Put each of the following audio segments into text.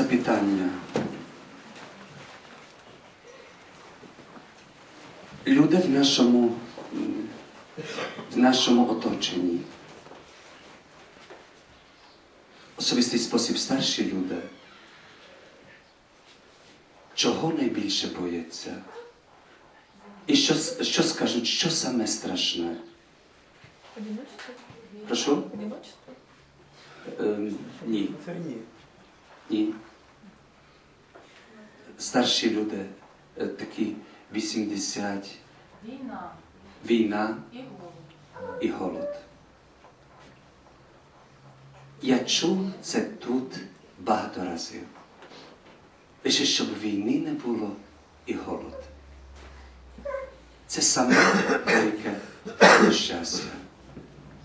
запитання. Люди в нашому, в нашому оточенні. Особистий спосіб старші люди. Чого найбільше бояться? І що, що скажуть, що саме страшне? Одиночество? Прошу? Одиночество? Ем, ні. Це ні. Старші люди, е, такі 80, Війна війна і голод. і голод. Я чув це тут багато разів. Лише щоб війни не було і голод. Це саме велике щастя.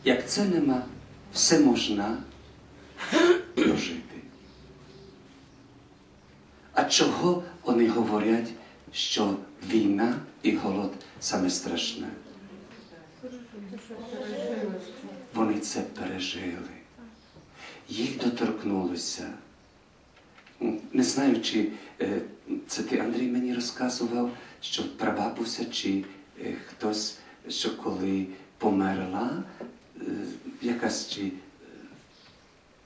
Як це нема, все можна прожити. А чого вони говорять, що війна і голод саме страшне? Вони це пережили. Їх доторкнулося. Не знаю, чи е, це ти, Андрій, мені розказував, що прабабуся, чи е, хтось, що коли померла, е, якась чи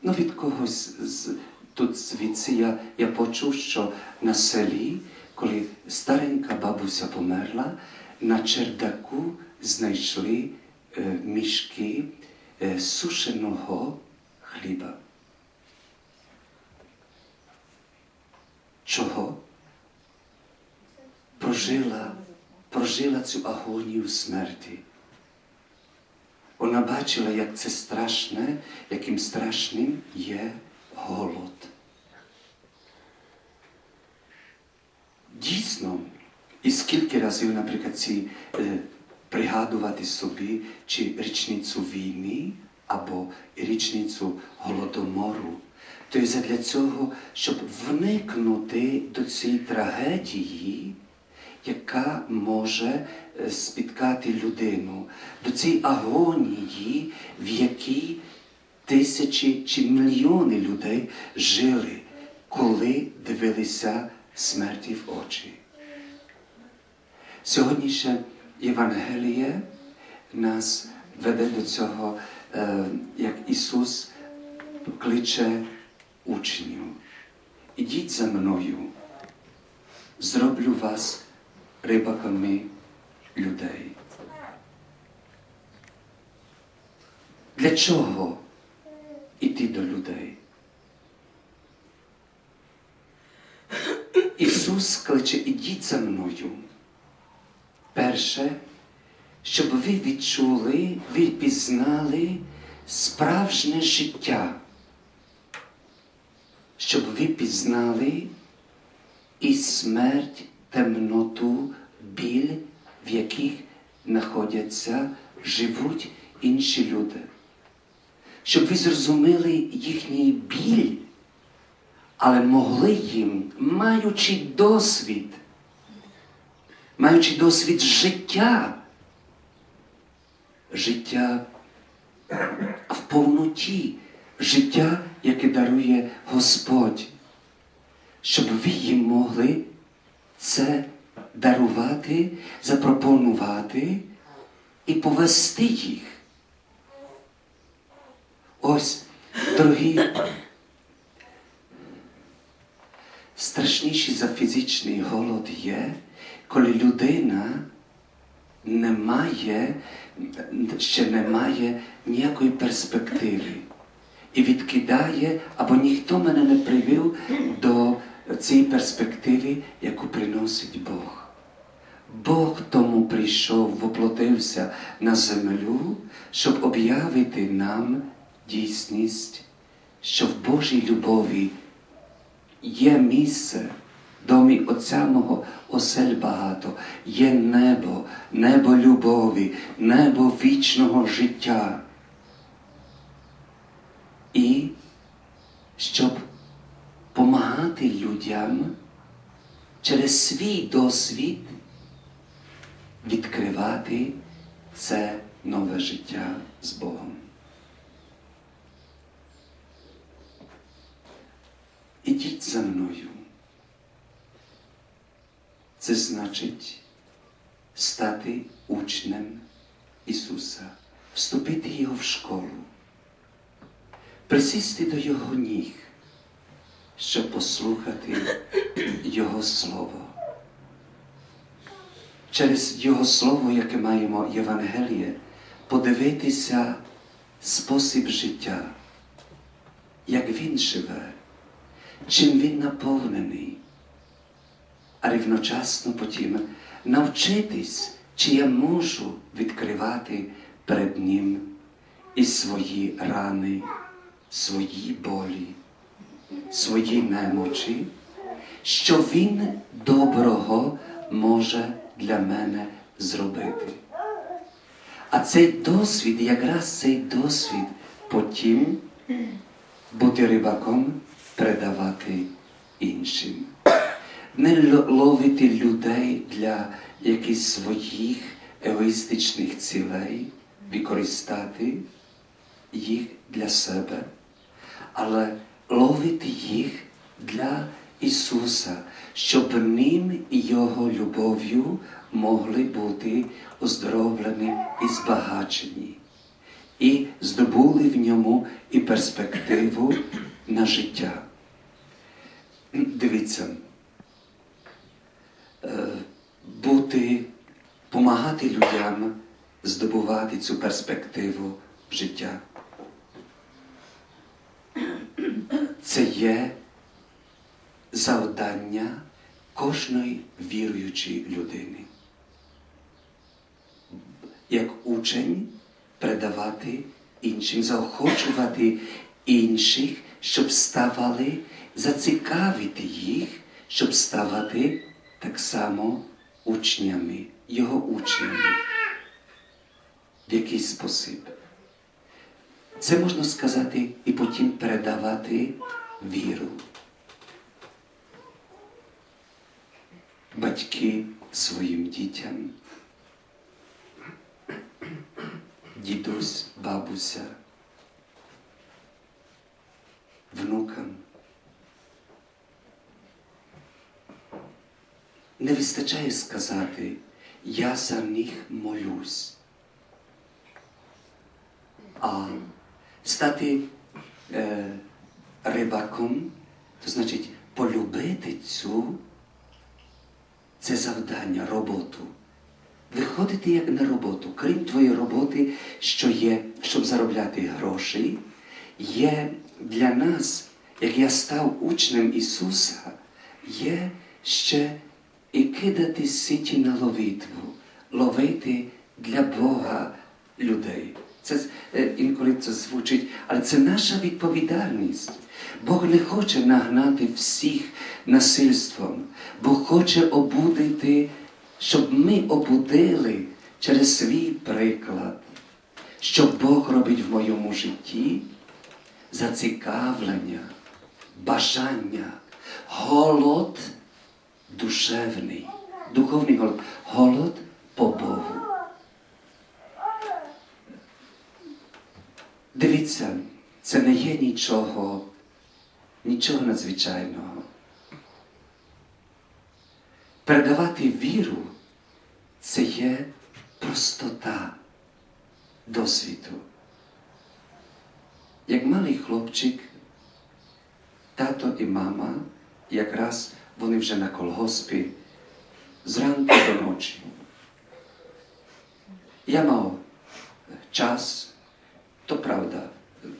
ну, від когось з, тут звідси я, я почув, що на селі, коли старенька бабуся померла, на чердаку знайшли е, мішки е, сушеного хліба. Чого? Прожила, прожила цю агонію смерті. Вона бачила, як це страшне, яким страшним є голод. Дійсно, і скільки разів, наприклад, ці е, пригадувати собі, чи річницю війни або річницю голодомору, то є для цього, щоб вникнути до цієї трагедії, яка може е, спіткати людину, до цієї агонії, в якій тисячі чи мільйони людей жили, коли дивилися смерті в очі. Сьогоднішнє Євангеліє нас веде до цього, е, як Ісус кличе учнів. Ідіть за мною, зроблю вас рибаками людей. Для чого іти до людей? Ісус кличе, ідіть за мною. Перше, щоб ви відчули, ви пізнали справжнє життя, щоб ви пізнали і смерть, темноту, біль, в яких знаходяться, живуть інші люди. Щоб ви зрозуміли їхній біль, але могли їм, маючи досвід, маючи досвід життя, життя в повноті, життя, яке дарує Господь, щоб ви їм могли це дарувати, запропонувати і повести їх. Ось, дорогі, страшніший за фізичний голод є, коли людина не має, ще не має ніякої перспективи і відкидає, або ніхто мене не привів до цієї перспективи, яку приносить Бог. Бог тому прийшов, воплотився на землю, щоб об'явити нам дійсність, що в Божій любові є місце, домі Отця мого осель багато, є небо, небо любові, небо вічного життя. І щоб помагати людям через свій досвід відкривати це нове життя з Богом. І ідіть за мною. Це значить стати учнем Ісуса, вступити Його в школу, присісти до Його ніг, щоб послухати Його Слово. Через Його Слово, яке маємо Євангеліє, подивитися спосіб життя, як Він живе, чим Він наповнений, а рівночасно потім навчитись, чи я можу відкривати перед Ним і свої рани, свої болі, свої немочі, що Він доброго може для мене зробити. А цей досвід, якраз цей досвід потім бути рибаком, передавати іншим. Не ловити людей для якихось своїх егоїстичних цілей, використати їх для себе, але ловити їх для Ісуса, щоб ним і Його любов'ю могли бути оздоровлені і збагачені, і здобули в ньому і перспективу на життя. Дивіться, е, бути, помагати людям здобувати цю перспективу життя. Це є завдання кожної віруючої людини. Як учень передавати іншим, заохочувати інших, щоб ставали, зацікавити їх, щоб ставати так само учнями, його учнями. В якийсь спосіб. Це можна сказати і потім передавати віру. Батьки своїм дітям, дідусь, бабуся, внукам. Не вистачає сказати, я за них молюсь. А стати е, рибаком, то значить полюбити цю це завдання, роботу. Виходити як на роботу, крім твоєї роботи, що є, щоб заробляти гроші, є для нас, як я став учнем Ісуса, є ще і кидати сіті на ловитву, ловити для Бога людей. Це е, інколи це звучить, але це наша відповідальність. Бог не хоче нагнати всіх насильством, Бог хоче обудити, щоб ми обудили через свій приклад, що Бог робить в моєму житті, зацікавлення, бажання, голод душевний, духовний голод, голод по Богу. Дивіться, це не є нічого, нічого надзвичайного. Передавати віру це є простота досвіду. Як малий хлопчик, тато і мама, якраз вони вже на колгоспі зранку до ночі. Я мав час, то правда,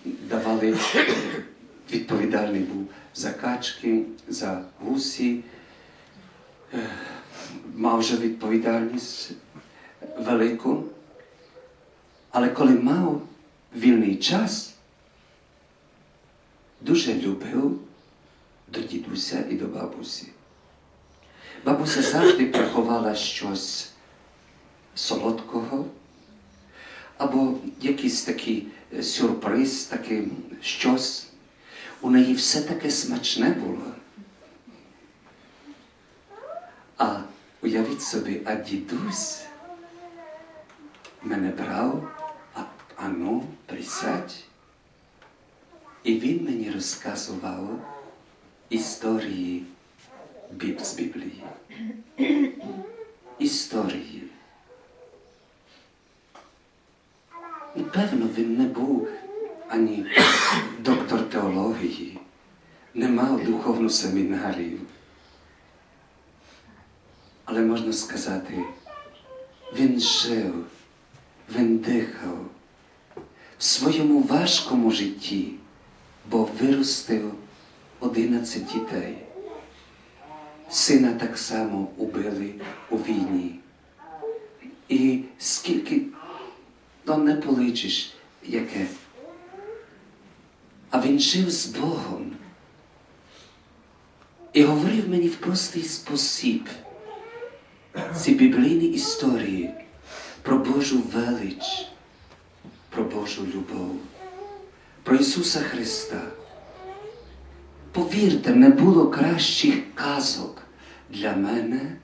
давали, відповідальний був за качки, за гусі, Е, мав вже відповідальність велику. Але коли мав вільний час, дуже любив до дідуся і до бабусі. Бабуся завжди приховала щось солодкого, або якийсь такий сюрприз, таке щось. У неї все таке смачне було. А уявіть собі, а дідусь мене брав, а, а ну, присядь. І він мені розказував історії з Біблії. Історії. Певно, він не був ані доктор теології, не мав духовну семінарію. Але можна сказати, він жив, він дихав в своєму важкому житті, бо виростив 11 дітей. Сина так само убили у війні. І скільки то не поличиш, яке. А він жив з Богом і говорив мені в простий спосіб ці біблійні історії про Божу велич, про Божу любов, про Ісуса Христа. Повірте, не було кращих казок для мене,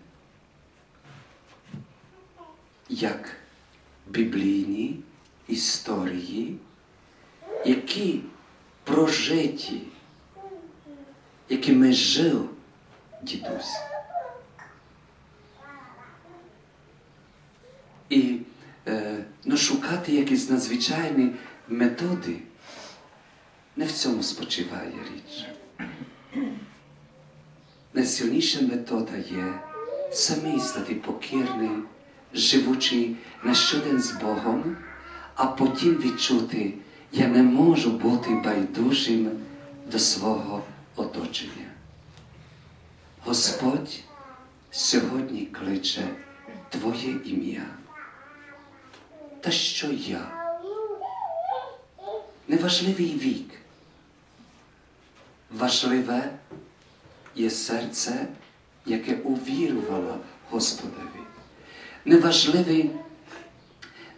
як біблійні історії, які прожиті, якими жив дідусь. І е, ну, шукати якісь надзвичайні методи, не в цьому спочиває річ. Найсильніша метода є самий стати покірний, живучи на щодень з Богом, а потім відчути, я не можу бути байдужим до свого оточення. Господь сьогодні кличе Твоє ім'я. Та що я? Неважливий вік. Важливе є серце, яке увірувало Господові. Неважливий,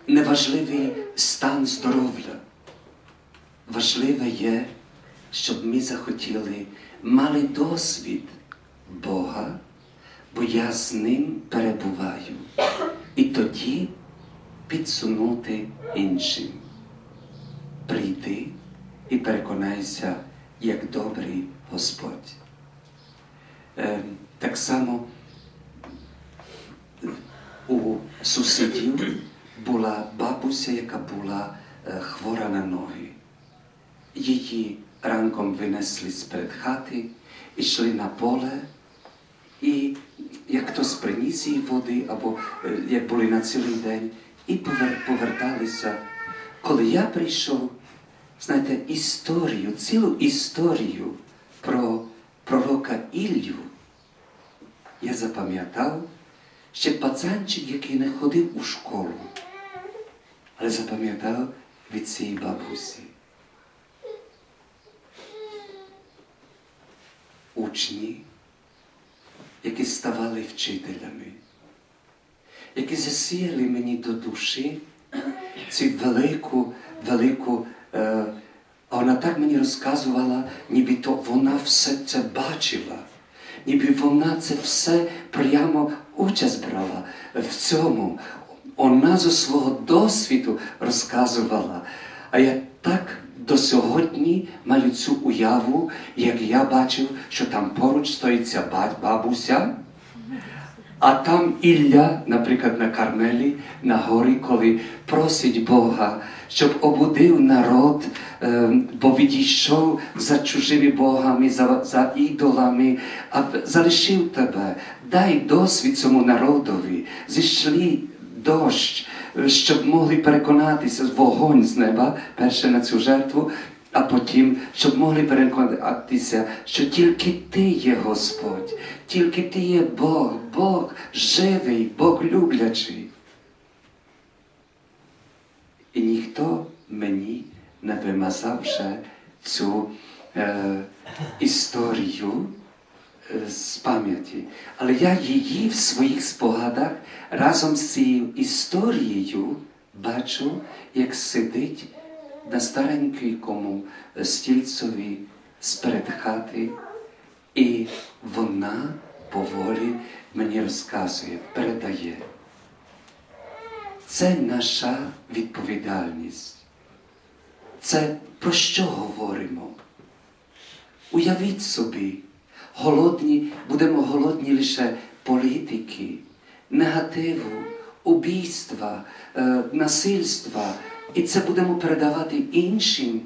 неважливий стан здоров'я. Важливе є, щоб ми захотіли мали досвід Бога, бо я з ним перебуваю. І тоді підсунути іншим. Прийди і переконайся, як добрий Господь. Е, так само у сусідів була бабуся, яка була е, хвора на ноги. Її ранком винесли з-перед хати, йшли на поле, і як хтось приніс їй води, або е, як були на цілий день, і повер- поверталися. Коли я прийшов, знаєте, історію, цілу історію про пророка Іллю, я запам'ятав ще пацанчик, який не ходив у школу, але запам'ятав від цієї бабусі. Учні, які ставали вчителями, які засіяли мені до душі цю велику, велику. Е, вона так мені розказувала, ніби то вона все це бачила, ніби вона це все прямо участь брала в цьому. Вона зі свого досвіду розказувала. А я так до сьогодні маю цю уяву, як я бачив, що там поруч стоїть ця ба- бабуся, а там Ілля, наприклад, на Кармелі, на горі, коли просить Бога, щоб обудив народ, е, бо відійшов за чужими богами, за, за ідолами, а залишив тебе. Дай досвід цьому народові, зійшли дощ, е, щоб могли переконатися вогонь з неба, перше на цю жертву, а потім, щоб могли переконатися, що тільки ти є Господь, тільки ти є Бог, Бог живий, Бог люблячий. І ніхто мені не вимазав ще цю е, історію е, з пам'яті. Але я її в своїх спогадах разом з цією історією бачу, як сидить на старенькому стільцові сперед хати, і вона поволі мені розказує, передає. Це наша відповідальність. Це про що говоримо? Уявіть собі, голодні, будемо голодні лише політики, негативу, убійства, е, насильства, і це будемо передавати іншим.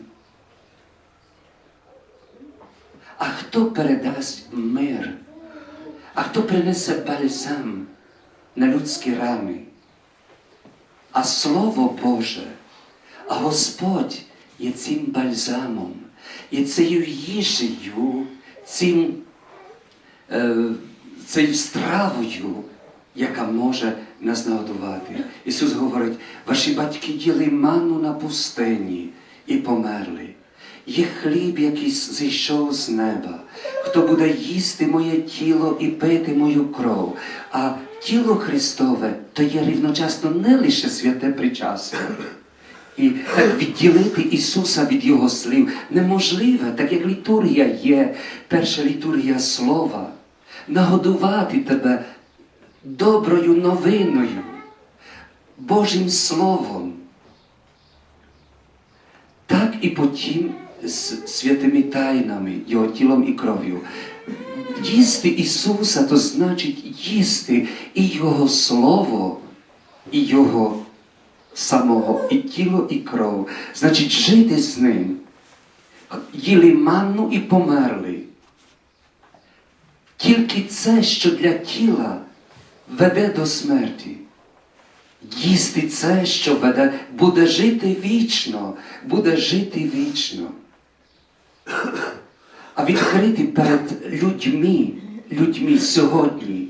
А хто передасть мир? А хто принесе бальзам на людські рани? А Слово Боже, а Господь є цим бальзамом, є цією їжею, цим, е, цією стравою, яка може нас нагодувати. Ісус говорить, ваші батьки їли ману на пустині і померли. Є хліб, який зійшов з неба. Хто буде їсти моє тіло і пити мою кров, а тіло Христове то є рівночасно не лише святе причастя. І так відділити Ісуса від Його слів неможливо, так як літургія є, перша літургія слова, нагодувати тебе доброю новиною, Божим Словом. Так і потім з святими тайнами, Його тілом і кров'ю. Їсти Ісуса то значить їсти і Його Слово, і Його самого, і тіло, і кров. Значить, жити з ним. Їли манну і померли. Тільки це, що для тіла веде до смерті. Їсти це, що веде, буде жити вічно, буде жити вічно. А відкрити перед людьми, людьми сьогодні,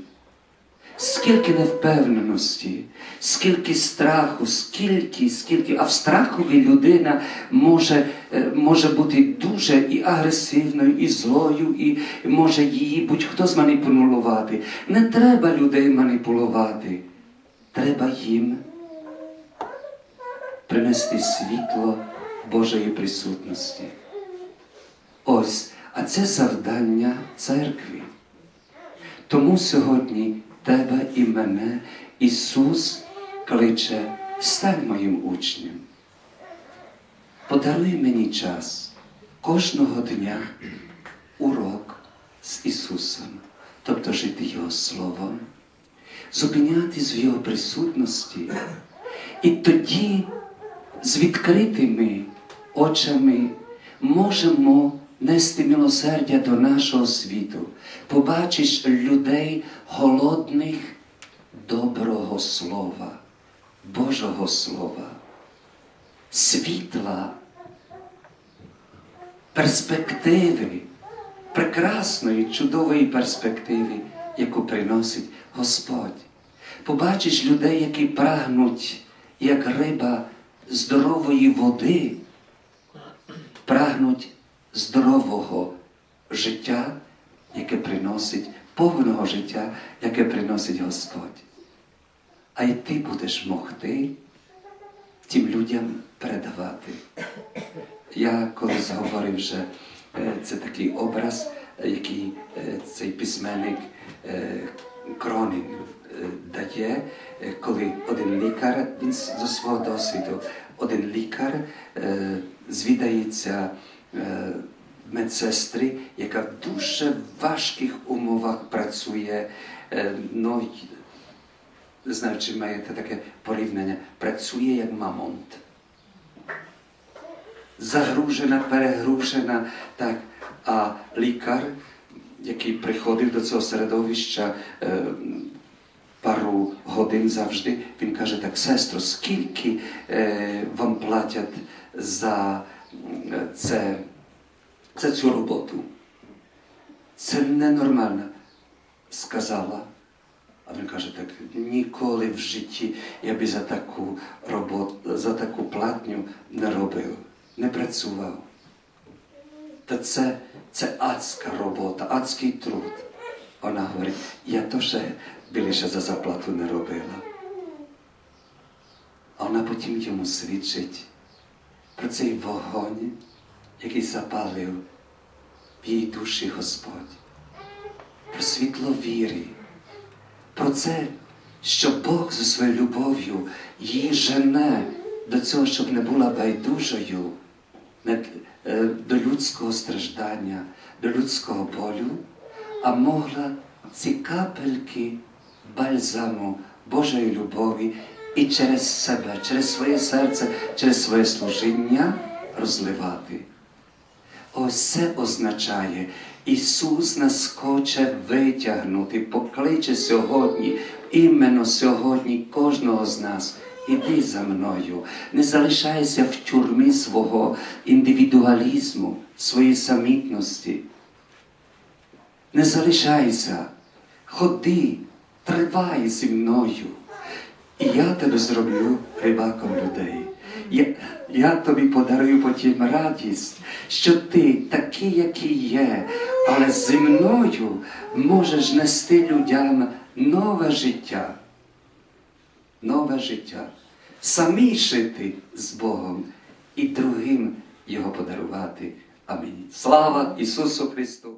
скільки невпевненості, скільки страху, скільки, скільки, а в страхові людина може, е, може бути дуже і агресивною, і злою, і може її будь-хто зманіпулювати. Не треба людей маніпулювати. Треба їм принести світло Божої присутності. Ось, а це завдання церкви. Тому сьогодні тебе і мене Ісус кличе, стань моїм учнем. Подаруй мені час кожного дня урок з Ісусом, тобто жити Його Словом, зупинятись в Його присутності, і тоді з відкритими очами можемо нести милосердя до нашого світу. Побачиш людей голодних доброго слова, Божого Слова, світла, перспективи, прекрасної, чудової перспективи, яку приносить Господь. Побачиш людей, які прагнуть, як риба здорової води, прагнуть здорового життя, яке приносить повного життя, яке приносить Господь. А й ти будеш могти тим людям передавати. Я колись говорив, що е, це такий образ, е, який е, цей письменник Кронін дає, коли один лікар, він зі свого досвіду, один лікар звідається медсестри, яка в дуже важких умовах працює. Е, ну, знаю, чи маєте таке порівняння, працює як мамонт. Загружена, перегружена, так. А лікар, який приходив до цього середовища е, пару годин завжди, він каже так, сестро, скільки е, вам платять за е, це, це цю роботу? Це ненормально, сказала. А він каже так, ніколи в житті я би за таку роботу, за таку платню не робив, не працював. Та це, це адська робота, адський труд. Вона говорить, я теж більше за заплату не робила. А вона потім йому свідчить про цей вогонь, який запалив в її душі Господь, про світло віри, про це, що Бог за своєю любов'ю її жене до цього, щоб не була байдужою е, до людського страждання, до людського болю, а могла ці капельки бальзаму Божої любові і через себе, через своє серце, через своє служіння розливати. Ось це означає, Ісус нас хоче витягнути, покличе сьогодні, іменно сьогодні кожного з нас. Іди за мною, не залишайся в тюрмі свого індивідуалізму, своєї самітності. Не залишайся, ходи, тривай зі мною. І я тебе зроблю рибаком людей. Я, я тобі подарую потім радість, що ти такий, який є, але зі мною можеш нести людям нове життя. Нове життя. Самі жити з Богом і другим його подарувати. Амінь. Слава Ісусу Христу!